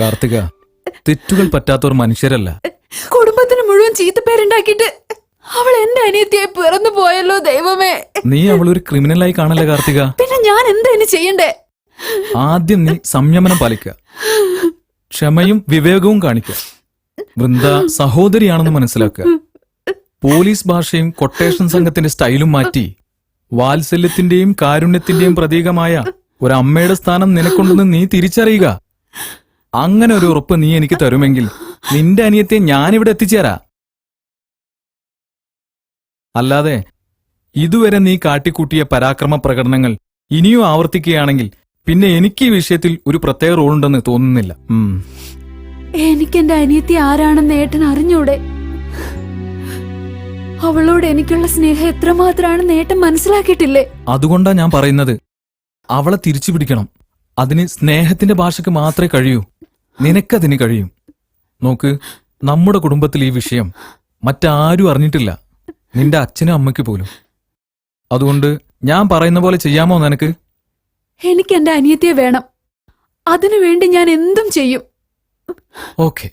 കാർത്തിക തെറ്റുകൾ പറ്റാത്തവർ മനുഷ്യരല്ല. കുടുംബത്തിന് മുഴുവൻ ചീത്തപ്പേരുണ്ടാക്കിയിട്ട് അവൾ എന്റെ അനിയത്തിയെ പിറന്നു പോയല്ലോ ദൈവമേ. നീ അവൾ ഒരു ക്രിമിനലായി കാണല്ലേ കാർത്തിക? പിന്നെ ഞാൻ എന്താ ഇനി ചെയ്യണ്ടേ? ആദ്യം നീ സംയമനം പാലിക്കുക. ക്ഷമയും വിവേകവും കാണിക്കുക. വൃന്ദ സഹോദരിയാണെന്ന് മനസ്സിലാക്കുക. പോലീസ് ഭാഷയും കൊട്ടേഷൻ സംഘത്തിന്റെ സ്റ്റൈലും മാറ്റി വാത്സല്യത്തിന്റെയും കാരുണ്യത്തിന്റെയും പ്രതീകമായ ഒരു അമ്മയുടെ സ്ഥാനം നിനക്കുണ്ടെന്ന് നീ തിരിച്ചറിയുക. അങ്ങനെ ഒരു ഉറപ്പ് നീ എനിക്ക് തരുമെങ്കിൽ നിന്റെ അനിയത്തെ ഞാനിവിടെ എത്തിച്ചേരാ. അല്ലാതെ ഇതുവരെ നീ കാട്ടിക്കൂട്ടിയ പരാക്രമ പ്രകടനങ്ങൾ ഇനിയും ആവർത്തിക്കുകയാണെങ്കിൽ പിന്നെ എനിക്ക് ഈ വിഷയത്തിൽ ഒരു പ്രത്യേക റോളുണ്ടെന്ന് തോന്നുന്നില്ല. എനിക്ക് എന്റെ അനിയത്തി ആരാണെന്ന് ഏട്ടൻ അറിഞ്ഞൂടെ? അവളോട് എനിക്കുള്ള സ്നേഹം എത്രമാത്രമാണെന്ന് ഏട്ടൻ മനസ്സിലാക്കിയിട്ടില്ലേ? അതുകൊണ്ടാ ഞാൻ പറയുന്നത്. അവളെ തിരിച്ചു പിടിക്കണം. അതിന് സ്നേഹത്തിന്റെ ഭാഷയ്ക്ക് മാത്രമേ കഴിയൂ. നിനക്കതിന് കഴിയും. നോക്ക് നമ്മുടെ കുടുംബത്തിൽ ഈ വിഷയം മറ്റാരും അറിഞ്ഞിട്ടില്ല. നിന്റെ അച്ഛനും അമ്മയ്ക്ക് പോലും. അതുകൊണ്ട് ഞാൻ പറയുന്ന പോലെ ചെയ്യാമോ നിനക്ക്? എനിക്ക് എന്റെ അനിയത്തിയെ വേണം. അതിനുവേണ്ടി ഞാൻ എന്തും ചെയ്യും. ഓക്കെ.